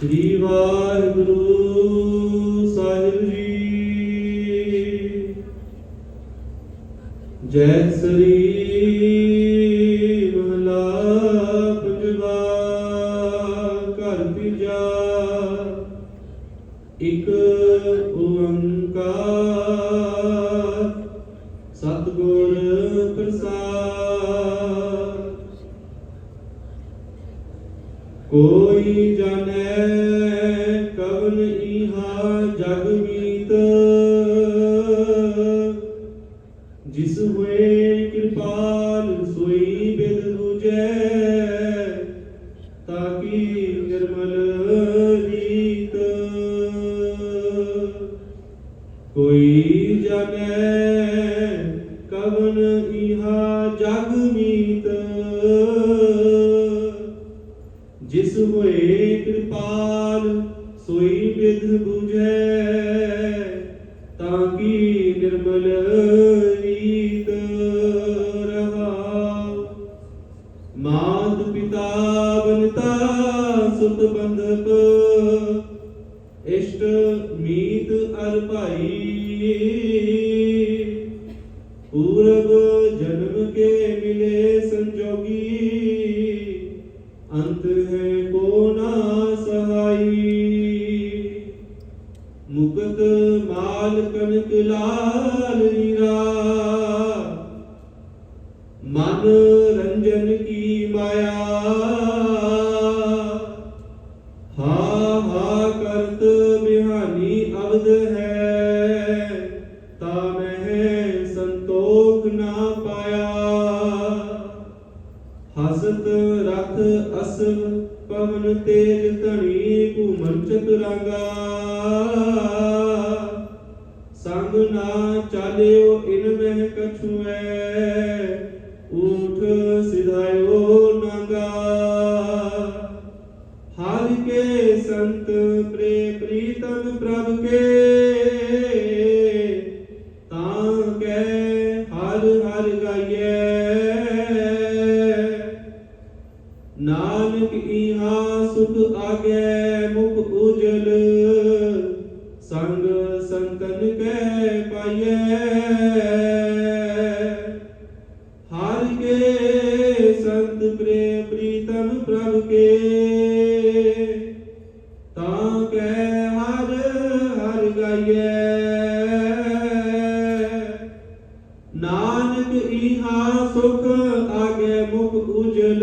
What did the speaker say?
ਸ੍ਰੀ ਵਾਹਿਗੁਰੂ ਸਾਹਿਬ ਜੀ। ਜੈ ਸ੍ਰੀ ਮਹਲਾ ਪੰਜਵਾ ਘਰ ਤੀਜਾ ਇਕ ਓੰਕਾਰ ਕੋਈ ਜਾਣੈ ਕਵਨ ਇਹਾ ਜਗ ਮੀਤ। ਜਿਸ ਹੋਏ ਕਿਰਪਾਲ ਸੋਈ ਬਿਦ ਤਾਂ ਕਿ ਨਿਰਮਲ ਰੀਤ ਕੋਈ ਜਾਣੈ ਜਿਸ ਹੋਏ ਕਿਰਪਾਲ, ਸੋਈ ਵਿਦ ਬੁਝੈ। ਤਾਂ ਕੀ ਨਿਰਮਲ ਰੀਤ ਰਹਾਉ ਮਾਤ ਪਿਤਾ ਬਨਤਾ ਸੁਤ ਬੰਧਪ। ਇਸ਼ਟ ਮੀਤ ਅਰ ਭਾਈ। ਅੰਤ ਹੈ ਕੋ ਨਾ ਸਹਾਈ। ਮੁਕਤ ਮਾਲ ਕਨਕ ਲਾਲ ਨੀਰਾ। ਮਨ ਰੰਜਨ ਕੀ ਮਾਇਆ। ਹਸਤ ਰਥ ਅਸਵ ਪਵਨ ਤੇਜ ਧਣੀ ਘੂਮਨ ਚਤੁਰੰਗਾ। ਸੰਗ ਨਾ ਚਾਲਿਓ ਇਨ ਮਹਿ ਕਛੁਐ, ਊਠ ਸਿਧਾਇਓ ਨੰਗਾ। ਹਰਿ ਕੇ ਸੰਤ ਪ੍ਰੇ ਪ੍ਰੀਤਮ ਪ੍ਰਭ ਕੇ, ਤਾਂ ਕੈ ਹਰ ਹਰ ਗਾਈਐ। ਨਾਨਕ ਸੁਖ ਆਗੇ ਮੁਖ ਉਜਲ ਸੰਗ ਸੰਤਨ ਕੈ ਪਾਈਐ। ਹਰ ਕੇ ਸੰਤ ਪ੍ਰੇ ਪ੍ਰੀਤਮ ਪ੍ਰਭ ਕੇ। ਤਾਂ ਕੈ ਹਰ ਹਰ ਗਾਈਐ। ਨਾਨਕ ਇਹਾ ਸੁਖ ਆਗੇ ਮੁਖ ਉਜਲ